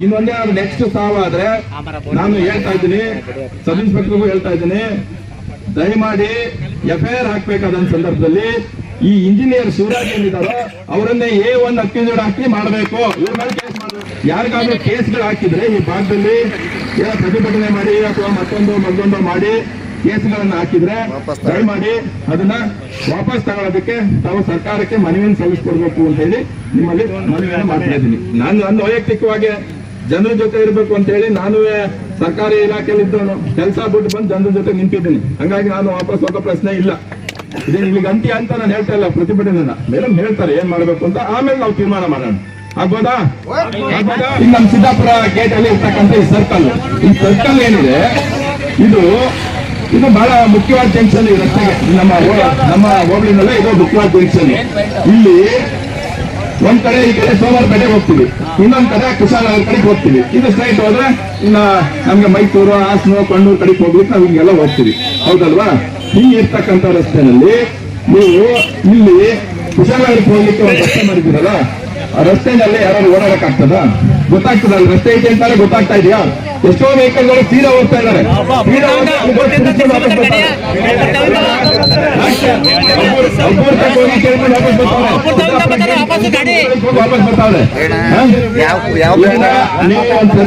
ಇನ್ನೊಂದೇ next ಸಾವು ಆದ್ರೆ ನಾನು ಹೇಳ್ತಾ ಇದ್ದೀನಿ ಸಬ್ ಇನ್ಸ್ಪೆಕ್ಟರ್ಗೂ ಹೇಳ್ತಾ ಇದ್ದೀನಿ ದಯಮಾಡಿ ಎಫ್ ಐ ಆರ್ ಹಾಕ್ಬೇಕಾದ ಸಂದರ್ಭದಲ್ಲಿ ಈ ಇಂಜಿನಿಯರ್ ಶಿವರಾಜ್ ಏನಿದಾರೋ ಅವರನ್ನೇ ಎ ಒನ್ ಅಕ್ಯೂಸ್ಡ್ ಹಾಕಿ ಮಾಡಬೇಕು. ಇವ್ರ ಮೇಲೆ ಕೇಸ್ ಮಾಡಬೇಕು. ಯಾರಿಗಾದ್ರೂ ಕೇಸ್ಗಳು ಹಾಕಿದ್ರೆ ಈ ಭಾಗದಲ್ಲಿ ಏನೋ ಪ್ರತಿಭಟನೆ ಮಾಡಿ ಅಥವಾ ಮತ್ತೊಂದು ಮತ್ತೊಂದು ಮಾಡಿ ಕೇಸ್ಗಳನ್ನ ಹಾಕಿದ್ರೆ ದಯಮಾಡಿ ಅದನ್ನ ವಾಪಸ್ ತಗೊಳ್ಳೋದಕ್ಕೆ ತಾವು ಸರ್ಕಾರಕ್ಕೆ ಮನವಿಯನ್ನು ಸಲ್ಲಿಸ್ಕೊಡ್ಬೇಕು ಅಂತ ಹೇಳಿ ನಿಮ್ಮಲ್ಲಿ ಮನವಿಯನ್ನು ಮಾಡ್ತಾ ಇದ್ದೀನಿ. ನಾನು ನನ್ನ ವೈಯಕ್ತಿಕವಾಗಿ ಜನರ ಜೊತೆ ಇರಬೇಕು ಅಂತ ಹೇಳಿ ನಾನು ಸರ್ಕಾರಿ ಇಲಾಖೆಯಲ್ಲಿ ಇದ್ದವನು ಕೆಲಸ ಬಿಟ್ಟು ಬಂದು ಜನರ ಜೊತೆ ನಿಂತಿದ್ದೀನಿ. ಹಂಗಾಗಿ ನಾನು ವಾಪಸ್ ಹೋಗೋ ಪ್ರಶ್ನೆ ಇಲ್ಲ. ಇದೇನು ಇಲ್ಲಿಗೆ ಅಂತ ನಾನು ಹೇಳ್ತಾ ಇಲ್ಲ ಪ್ರತಿಭಟನೆನ ಮೇಡಮ್ ಹೇಳ್ತಾರೆ ಏನ್ ಮಾಡ್ಬೇಕು ಅಂತ. ಆಮೇಲೆ ನಾವು ತೀರ್ಮಾನ ಮಾಡೋಣ. ಆಗ್ಬೋದಾ? ಆಗ್ಬೋದಾ? ಈಗ ನಮ್ಮ ಸಿದ್ದಾಪುರ ಗೇಟ್ ಅಲ್ಲಿ ಇರ್ತಕ್ಕಂಥ ಈ ಸರ್ಕಲ್ ಈ ಸರ್ಕಲ್ ಏನಿದೆ, ಇದು ಇದು ಬಹಳ ಮುಖ್ಯವಾದ ಜಂಕ್ಷನ್ ಈ ರಸ್ತೆಗೆ. ನಮ್ಮ ನಮ್ಮ ಹೋಬಳಿನಲ್ಲೇ ಇದು ಮುಖ್ಯವಾದ ಜಂಕ್ಷನ್ ಇಲ್ಲಿ ಒಂದ್ ಕಡೆ ಈ ಕಡೆ ಸೋಮವಾರಪೇಟೆಗೆ ಹೋಗ್ತೀವಿ. ಇನ್ನೊಂದ್ ಕಡೆ ಕುಶಾಲ ಕಡೆಗೆ ಹೋಗ್ತೀವಿ. ಇದು ಸ್ಟ್ರೈಟ್ ಹೋದ್ರೆ ಇನ್ನ ನಮ್ಗೆ ಮೈಸೂರು, ಹಾಸನ, ಕಣ್ಣೂರು ಕಡೆಗೆ ಹೋಗ್ಲಿಕ್ಕೆ ನಾವು ಹಿಂಗೆಲ್ಲ ಹೋಗ್ತೀವಿ. ಹೌದಲ್ವಾ? ಹಿಂಗೆ ಇರ್ತಕ್ಕಂಥ ರಸ್ತೆನಲ್ಲಿ ನೀವು ಇಲ್ಲಿ ಕುಶಾಲನಗರಕ್ಕೆ ಹೋಗ್ಲಿಕ್ಕೆ ಒಂದು ರಸ್ತೆ ಮಾಡಿದ್ದೀರಲ್ಲ, ಆ ರಸ್ತೆನಲ್ಲಿ ಯಾರು ಓಡಾಡಕ್ ಆಗ್ತದ ಗೊತ್ತಾಗ್ತದ? ಅಲ್ಲಿ ರಸ್ತೆ ಐತೆ ಅಂತಾನೆ ಗೊತ್ತಾಗ್ತಾ ಇದೆಯಾ? ಎಷ್ಟೋ ವೆಹಿಕಲ್ಗಳು ತೀರಾ ಹೋಗ್ತಾ ಇದ್ದಾರೆ ವಾಪಸ್ ಬರ್ತಾವ್ರೆ ನೀವು ಒಂದು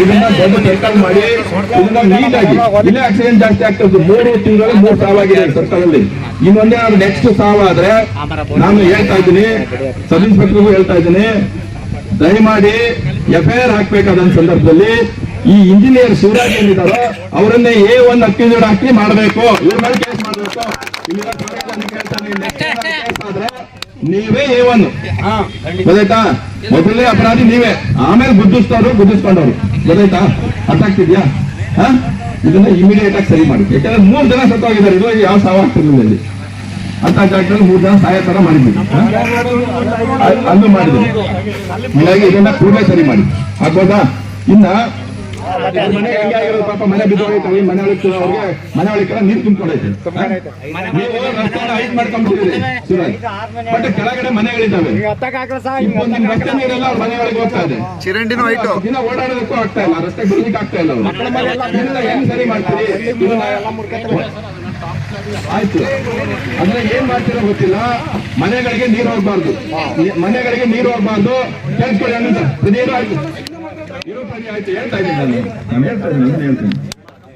ಇದನ್ನ ದೊಡ್ಡ ಸರ್ಕಲ್ ಮಾಡಿ ಇದನ್ನ ನೀಟಾಗಿ. ಇಲ್ಲೇ ಆಕ್ಸಿಡೆಂಟ್ ಜಾಸ್ತಿ ಆಗ್ತದೆ ಮೂರು ತಿಂಗಳಲ್ಲಿ ಮೂರು ಸಾವಾಗಿದೆ ಸರ್ಕಲ್ ಅಲ್ಲಿ ಇನ್ನೊಂದೇ ಅದು ನೆಕ್ಸ್ಟ್ ಸಾವಾದ್ರೆ ನಾನು ಹೇಳ್ತಾ ಇದ್ದೀನಿ. ಸಬ್ ಇನ್ಸ್ಪೆಕ್ಟರ್ಗೂ ಹೇಳ್ತಾ ಇದ್ದೀನಿ. ದಯಮಾಡಿ ಎಫ್ ಐ ಆರ್ ಹಾಕ್ಬೇಕಾದ ಸಂದರ್ಭದಲ್ಲಿ ಈ ಇಂಜಿನಿಯರ್ ಶಿವರಾಜ್ ಏನಿದಾರೋ ಅವರನ್ನೇ ಎ ಒನ್ ಅಕ್ಯೂಸ್ಡ್ ಹಾಕಿ ಮಾಡಬೇಕು. ಇವ್ರ ಮೇಲೆ ಕೇಸ್ ಮಾಡಬೇಕು. ನೀವೇ ಎ ಒನ್. ಗೊತ್ತಾಯ್ತಾ? ಮೊದಲನೇ ಅಪರಾಧಿ ನೀವೇ. ಆಮೇಲೆ ಗುದ್ದಿಸ್ತವ್ರು ಗುದ್ದಿಸ್ಕೊಂಡವ್ರು. ಗೊತ್ತಾಯ್ತಾ? ಅರ್ಥ ಆಗ್ತಿದ್ಯಾ? ಹಾ? ಇದನ್ನ ಇಮಿಡಿಯೇಟ್ ಆಗಿ ಸರಿ ಮಾಡಿ ಯಾಕಂದ್ರೆ ಮೂರ್ ಜನ ಸತ್ತೋಗಿದ್ದಾರೆ. ಇದು ಯಾವ ಸಾವು ಆಗ್ತಿರ್ಲಿಲ್ಲ ಇಲ್ಲಿ. ಅಂತ ಜಾಗದಲ್ಲಿ ಮೂರ್ ಜನ ಸಹಾಯ ತರ ಮಾಡಿದ್ವಿ. ಅಂದು ಅಲ್ಲೂ ಮಾಡಿದ್ವಿ. ಹೀಗಾಗಿ ಇದನ್ನ ಕೂಡಲೇ ಸರಿ ಮಾಡಿ ಆಗ್ಬೋದಾ? ಇನ್ನ ಮನೆ ಪಾಪ ಮನೆ ಮನೆ ಒಳಗೆ ಅವ್ರಿಗೆ ಮನೆ ಒಳಗೆ ನೀರು ತುಂಬಿಕೊಂಡೈತೆ. ನೀವು ರಸ್ತೆನ ಹೈಟ್ ಮಾಡ್ಕೊಂಡ್ಬಿಟ್ಟಿದ್ದೀರಿ ಶಿವರಾಜ್ ಬಟ್ ಕೆಳಗಡೆ ಮನೆಗಳಿದ್ದಾವೆ. ರಸ್ತೆ ನೀರೆಲ್ಲ ಅವ್ರ ಮನೆ ಒಳಗೆ ಹೋಗ್ತಾ ಇದೆ. ಚಿರಂಡಿನೂ ಐಟು ದಿನ ಓಡಾಡೋದಕ್ಕೂ ಆಗ್ತಾ ಇಲ್ಲ ರಸ್ತೆ ಬರ್ಲಿಕ್ಕೆ ಆಗ್ತಾ ಇಲ್ಲ ಅವ್ರು. ಹೆಂಗ್ ಸರಿ ಮಾಡ್ತೀರಿ? ಆಯ್ತು. ಅಂದ್ರೆ ಏನ್ ಮಾಡ್ತೀರೋ ಗೊತ್ತಿಲ್ಲ? ಮನೆಗಳಿಗೆ ನೀರು ಹೋಗ್ಬಾರ್ದು. ಮನೆಗಳಿಗೆ ನೀರು ಹೋಗ್ಬಾರ್ದು. ಕೇಳ್ಕೊಳ್ಳಿ ಅಂತ ನೀರು ಆಯ್ತು? ಇರೋ ಪರಿ ಆಯ್ತು. ಹೇಳ್ತಾ ಇದ್ದೀನಿ ನಾನು. ಹೇಳ್ತಾ ಇದ್ದೀನಿ ಹೇಳ್ತೀನಿ.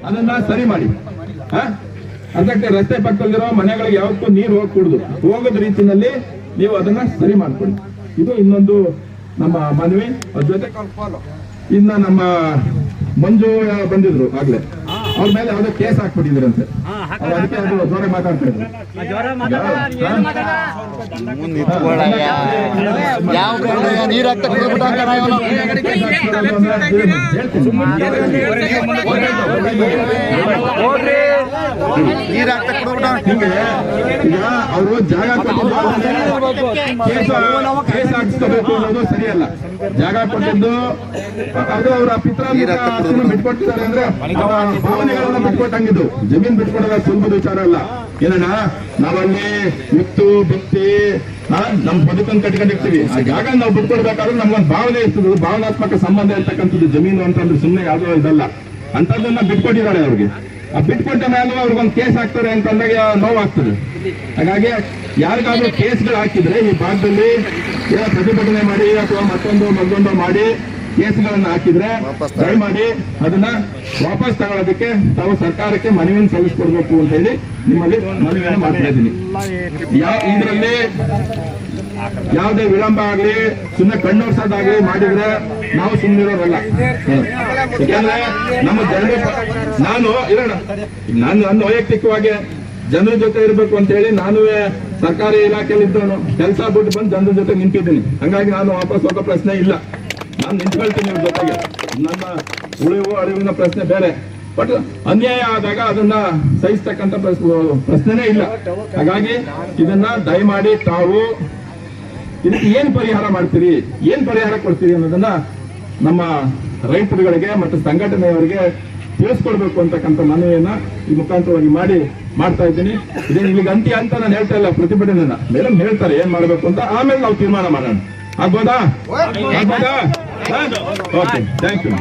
ಅದನ್ನ ಸರಿ ಮಾಡಿ. ಅದಕ್ಕೆ ರಸ್ತೆ ಪಕ್ಕದಲ್ಲಿರೋ ಮನೆಗಳಿಗೆ ಯಾವತ್ತೂ ನೀರು ಹೋಗ್ಕೂಡ್ದು ಹೋಗದ ರೀತಿನಲ್ಲಿ ನೀವು ಅದನ್ನ ಸರಿ ಮಾಡ್ಕೊಳ್ಳಿ. ಇದು ಇನ್ನೊಂದು ನಮ್ಮ ಮನವಿ. ಅದ್ರ ಜೊತೆ ಇನ್ನ ನಮ್ಮ ಮಂಜು ಬಂದಿದ್ರು ಆಗ್ಲೇ. ಅವ್ರ ಮೇಲೆ ಯಾವ್ದೋ ಕೇಸ್ ಹಾಕ್ಬಿಟ್ಟಿದ್ರಂತೆ. ಅದಕ್ಕೆ ಅದು ಜೋರ ಮಾತಾಡ್ತಾ ಇದ್ರು. ಯಾವ ನೀರ್ ಹಾಕ್ತಾ ಇವನು ನೀರ್ ಹಾಕ್ತಾ ಕುಡಿದ್ಬಿಟ್ಟ ಹಿಂಗೆ ಈಗ ಅವರು ಜಾಗ ಕೇಸ್ ಹಾಕ್ಸ್ಕೋಬೇಕು ಅನ್ನೋದು ಸರಿಯಲ್ಲ ಜಾಗ ಕೊಟ್ಟಿದ್ದು ಅದು ಅವರ ಪಿತ್ರ ಬಿಟ್ಕೊಟ್ಟಿದ್ದಾರೆ ಅಂದ್ರೆ ಭಾವನೆಗಳನ್ನ ಬಿಟ್ಕೊಟ್ಟಂಗಿದ್ದು ಜಮೀನ್ ಬಿಟ್ಕೊಡೋದ ಸುಲಭದ ವಿಚಾರ ಅಲ್ಲ ಏನಣ್ಣ, ನಾವಲ್ಲಿ ಮುತ್ತು ಬಿತ್ತಿ ನಮ್ ಬದುಕನ್ನು ಕಟ್ಕೊಂಡಿರ್ತೀವಿ. ಜಾಗ ನಾವು ಬಿಟ್ಕೊಡ್ಬೇಕಾದ್ರೆ ನಮ್ಗೊಂದು ಭಾವನೆ ಇರ್ತದೆ. ಭಾವನಾತ್ಮಕ ಸಂಬಂಧ ಇರ್ತಕ್ಕಂಥದ್ದು. ಜಮೀನು ಅಂತಂದ್ರೆ ಸುಮ್ಮನೆ ಯಾವುದೋ ಇದಲ್ಲ. ಅಂತದನ್ನ ಬಿಟ್ಕೊಟ್ಟಿದ್ದಾರೆ ಅವ್ರಿಗೆ. ಆ ಬಿಟ್ಕೊಟ್ಟ ಮೇಲೆ ಅವ್ರಿಗೊಂದು ಕೇಸ್ ಹಾಕ್ತಾರೆ ಅಂತಂದಾಗ ನೋವಾಗ್ತದೆ. ಹಾಗಾಗಿ ಯಾರಿಗಾದ್ರೂ ಕೇಸ್ಗಳು ಹಾಕಿದ್ರೆ ಈ ಭಾಗದಲ್ಲಿ ಏನೋ ಪ್ರತಿಭಟನೆ ಮಾಡಿ ಅಥವಾ ಮತ್ತೊಂದು ಮತ್ತೊಂದು ಮಾಡಿ ಕೇಸ್ಗಳನ್ನ ಹಾಕಿದ್ರೆ ಟ್ರೈ ಮಾಡಿ ದಯಮಾಡಿ ಅದನ್ನ ವಾಪಸ್ ತಗೊಳ್ಳೋದಕ್ಕೆ ತಾವು ಸರ್ಕಾರಕ್ಕೆ ಮನವಿಯನ್ನು ಸಲ್ಲಿಸ್ಕೊಡ್ಬೇಕು ಅಂತ ಹೇಳಿ ನಿಮ್ಮಲ್ಲಿ ಮನವಿಯನ್ನು ಮಾಡ್ತಾ ಇದ್ದೀನಿ. ಯಾವ ಇದರಲ್ಲಿ ಯಾವುದೇ ವಿಳಂಬ ಆಗ್ಲಿ ಸುಮ್ಮನೆ ಕಣ್ಣೋರ್ಸೋದಾಗ್ಲಿ ಮಾಡಿದ್ರೆ ನಾವು ಸುಮ್ಮನಿರೋರಲ್ಲ ಯಾಕಂದ್ರೆ ನಮ್ಮ ಜನರು ನಾನು ಇರೋಣ ನಾನು ನನ್ನ ವೈಯಕ್ತಿಕವಾಗಿ ಜನರ ಜೊತೆ ಇರಬೇಕು ಅಂತ ಹೇಳಿ ನಾನು ಸರ್ಕಾರಿ ಇಲಾಖೆಯಲ್ಲಿ ಇದ್ದವನು ಕೆಲಸ ಬಿಟ್ಟು ಬಂದು ಜನರ ಜೊತೆ ನಿಂತಿದ್ದೀನಿ. ಹಂಗಾಗಿ ನಾನು ವಾಪಸ್ ಹೋಗೋ ಪ್ರಶ್ನೆ ಇಲ್ಲ. ನಾನು ನಿಂತ್ಕೊಳ್ತೀನಿ ನಿಮ್ಮ ಜೊತೆಗೆ ನನ್ನ ಉಳಿವು ಅರಿವಿನ ಪ್ರಶ್ನೆ ಬೇರೆ. ಬಟ್ ಅನ್ಯಾಯ ಆದಾಗ ಅದನ್ನ ಸಹಿಸ್ತಕ್ಕಂಥ ಪ್ರಶ್ನೆ ಪ್ರಶ್ನೆನೇ ಇಲ್ಲ. ಹಾಗಾಗಿ ಇದನ್ನ ದಯಮಾಡಿ ತಾವು ಇದಕ್ಕೆ ಏನ್ ಪರಿಹಾರ ಮಾಡ್ತೀರಿ? ಏನ್ ಪರಿಹಾರ ಕೊಡ್ತೀರಿ ಅನ್ನೋದನ್ನ ನಮ್ಮ ರೈತರುಗಳಿಗೆ ಮತ್ತು ಸಂಘಟನೆಯವರಿಗೆ ತಿಳಿಸ್ಕೊಡ್ಬೇಕು ಅಂತಕ್ಕಂಥ ಮನವಿಯನ್ನ ಈ ಮುಖಾಂತರವಾಗಿ ಮಾಡಿ ಮಾಡ್ತಾ ಇದ್ದೀನಿ. ಇದೇ ನಿಮಗೆ ಅಂತ್ಯ ಅಂತ ನಾನು ಹೇಳ್ತಾ ಇಲ್ಲ ಪ್ರತಿಭಟನೆನ ಮೇಡಮ್ ಹೇಳ್ತಾರೆ ಏನ್ ಮಾಡ್ಬೇಕು ಅಂತ. ಆಮೇಲೆ ನಾವು ತೀರ್ಮಾನ ಮಾಡೋಣ. ಆಗ್ಬೋದಾ? ಆಗ್ಬೋದಾ? Okay thank you